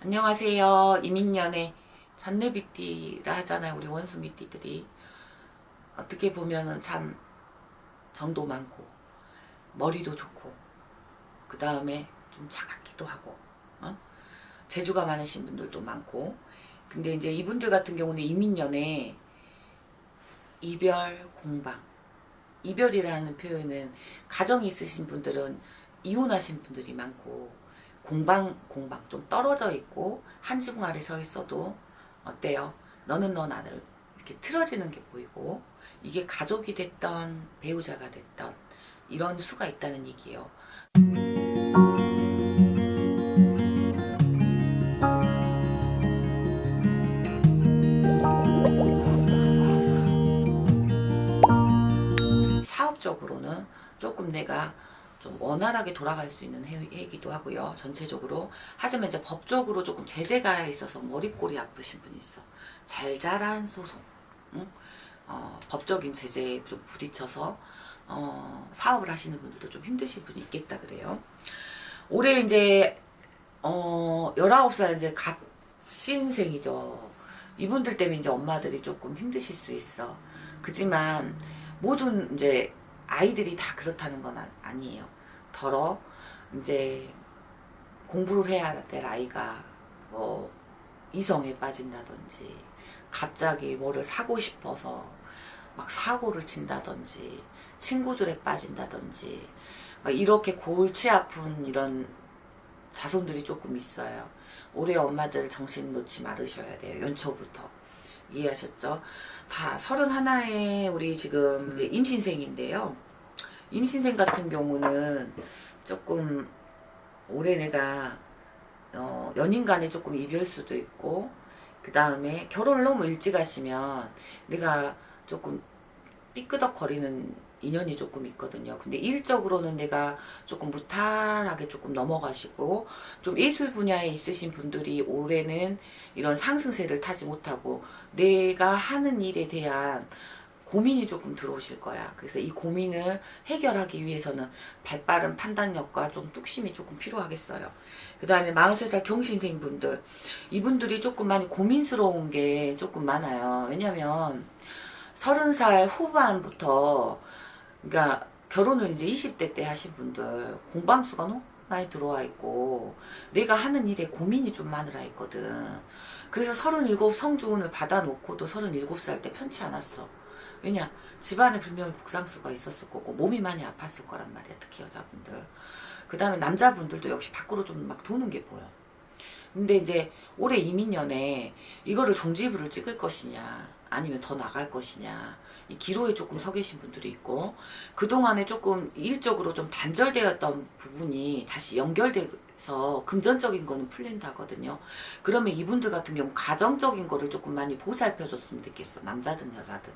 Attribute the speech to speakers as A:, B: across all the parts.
A: 안녕하세요. 이민년의 잔내비띠라 하잖아요. 우리 원수미띠들이. 어떻게 보면은 참 정도 많고, 머리도 좋고, 그 다음에 좀 차갑기도 하고, 어? 재주가 많으신 분들도 많고, 근데 이제 이분들 같은 경우는 이민년에 이별, 공방. 이별이라는 표현은 가정이 있으신 분들은 이혼하신 분들이 많고 공방 공방 좀 떨어져 있고 한 지붕 아래 서 있어도 어때요? 너는 너 나를 이렇게 틀어지는 게 보이고 이게 가족이 됐던 배우자가 됐던 이런 수가 있다는 얘기예요. 사업적으로는 조금 내가 좀 원활하게 돌아갈 수 있는 해, 해기도 하고요. 전체적으로. 하지만 이제 법적으로 조금 제재가 있어서 머리꼬리 아프신 분이 있어. 잘 자란 소송. 응? 어, 법적인 제재에 좀 부딪혀서 어, 사업을 하시는 분들도 좀 힘드신 분이 있겠다 그래요. 올해 이제 어, 19살 이제 갑신생이죠. 이분들 때문에 이제 엄마들이 조금 힘드실 수 있어. 그지만 모든 이제 아이들이 다 그렇다는 건 아- 아니에요. 더러 이제 공부를 해야 될 아이가 뭐 이성에 빠진다든지 갑자기 뭐를 사고 싶어서 막 사고를 친다든지 친구들에 빠진다든지 막 이렇게 골치 아픈 이런 자손들이 조금 있어요. 올해 엄마들 정신 놓지 말으셔야 돼요. 연초부터. 이해하셨죠? 다 서른 하나에 우리 지금 이제 임신생인데요. 임신생 같은 경우는 조금 올해 내가 어, 연인 간에 조금 이별 수도 있고 그 다음에 결혼을 너무 일찍 하시면 내가 조금 삐끄덕거리는 인연이 조금 있거든요. 근데 일적으로는 내가 조금 무탈하게 조금 넘어가시고 좀 예술 분야에 있으신 분들이 올해는 이런 상승세를 타지 못하고 내가 하는 일에 대한 고민이 조금 들어오실 거야. 그래서 이 고민을 해결하기 위해서는 발빠른 판단력과 좀 뚝심이 조금 필요하겠어요. 그 다음에 43살 경신생 분들. 이분들이 조금 많이 고민스러운 게 조금 많아요. 왜냐면 30살 후반부터 그러니까 결혼을 이제 20대 때 하신 분들 공방수가 너무 많이 들어와 있고 내가 하는 일에 고민이 좀 많으라 했거든. 그래서 37 성주운을 받아놓고도 37살 때 편치 않았어. 왜냐 집안에 분명히 국상수가 있었을 거고 몸이 많이 아팠을 거란 말이야 특히 여자분들 그 다음에 남자분들도 역시 밖으로 좀 막 도는 게 보여 근데 이제 올해 이민년에 이거를 종지부를 찍을 것이냐 아니면 더 나갈 것이냐 이 기로에 조금 서 계신 분들이 있고 그동안에 조금 일적으로 좀 단절되었던 부분이 다시 연결돼서 금전적인 거는 풀린다 거든요. 그러면 이분들 같은 경우 가정적인 거를 조금 많이 보살펴 줬으면 좋겠어. 남자든 여자든.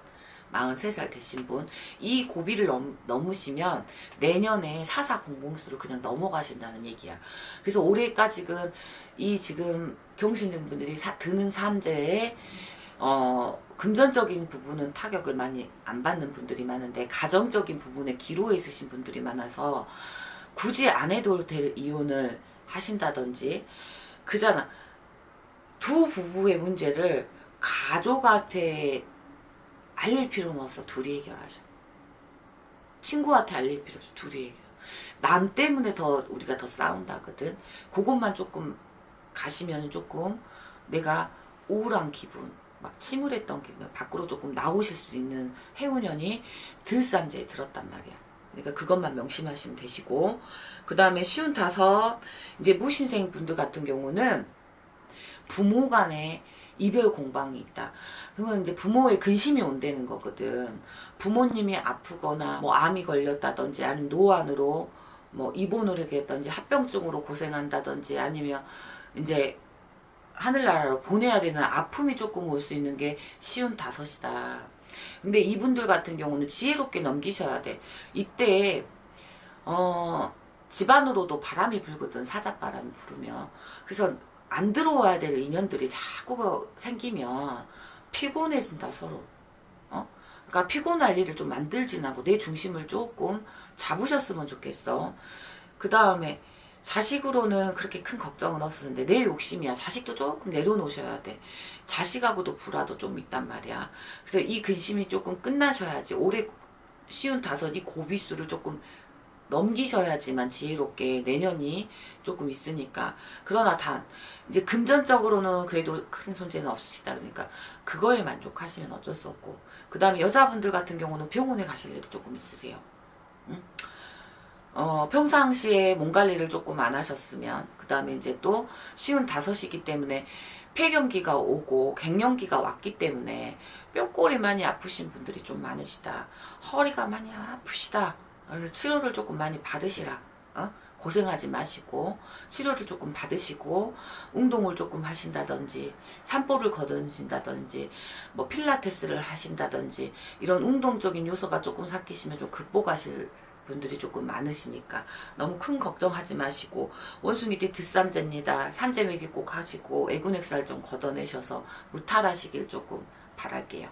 A: 43살 되신 분, 이 고비를 넘, 넘으시면 내년에 사사공공수를 그냥 넘어가신다는 얘기야. 그래서 올해까지는 이 지금 경신생 분들이 사- 드는 산재에 어, 금전적인 부분은 타격을 많이 안 받는 분들이 많은데 가정적인 부분에 기로에 있으신 분들이 많아서 굳이 안 해도 될 이혼을 하신다든지 그잖아. 두 부부의 문제를 가족한테 알릴 필요는 없어. 둘이 해결하죠. 친구한테 알릴 필요 없어. 둘이 해결. 남 때문에 더 우리가 더 싸운다거든. 그것만 조금 가시면 조금 내가 우울한 기분, 막 침울했던 기분 밖으로 조금 나오실 수 있는 해운년이 들삼재에 들었단 말이야. 그러니까 그것만 명심하시면 되시고 그 다음에 쉬운 타서 이제 무신생 분들 같은 경우는 부모 간에 이별 공방이 있다. 그러면 이제 부모의 근심이 온다는 거거든. 부모님이 아프거나 뭐 암이 걸렸다든지 아니면 노안으로 뭐 입원을 하겠다든지 합병증으로 고생한다든지 아니면 이제 하늘나라로 보내야 되는 아픔이 조금 올 수 있는 게 쉬운 다섯이다. 근데 이분들 같은 경우는 지혜롭게 넘기셔야 돼. 이때 어 집안으로도 바람이 불거든 사자바람이 불으면 그래서 안 들어와야 될 인연들이 자꾸 생기면 피곤해진다 서로. 어? 그러니까 피곤할 일을 좀 만들진 않고 내 중심을 조금 잡으셨으면 좋겠어. 그 다음에 자식으로는 그렇게 큰 걱정은 없었는데 내 욕심이야. 자식도 조금 내려놓으셔야 돼. 자식하고도 불화도 좀 있단 말이야. 그래서 이 근심이 조금 끝나셔야지. 올해 쉬운 다섯 이 고비수를 조금 넘기셔야지만 지혜롭게 내년이 조금 있으니까 그러나 단 이제 금전적으로는 그래도 큰 손재는 없으시다 그러니까 그거에 만족하시면 어쩔 수 없고 그 다음에 여자분들 같은 경우는 병원에 가실 일도 조금 있으세요 응? 어, 평상시에 몸 관리를 조금 안 하셨으면 그 다음에 이제 또 쉬운 다섯이기 때문에 폐경기가 오고 갱년기가 왔기 때문에 뼈골이 많이 아프신 분들이 좀 많으시다 허리가 많이 아프시다 그래서 치료를 조금 많이 받으시라. 어? 고생하지 마시고 치료를 조금 받으시고 운동을 조금 하신다든지 산보를 거두신다든지 뭐 필라테스를 하신다든지 이런 운동적인 요소가 조금 삭히시면 좀 극복하실 분들이 조금 많으시니까 너무 큰 걱정하지 마시고 원숭이 띠 드쌈제입니다. 산재매기 꼭 하시고 애군액살 좀 걷어내셔서 무탈하시길 조금 바랄게요.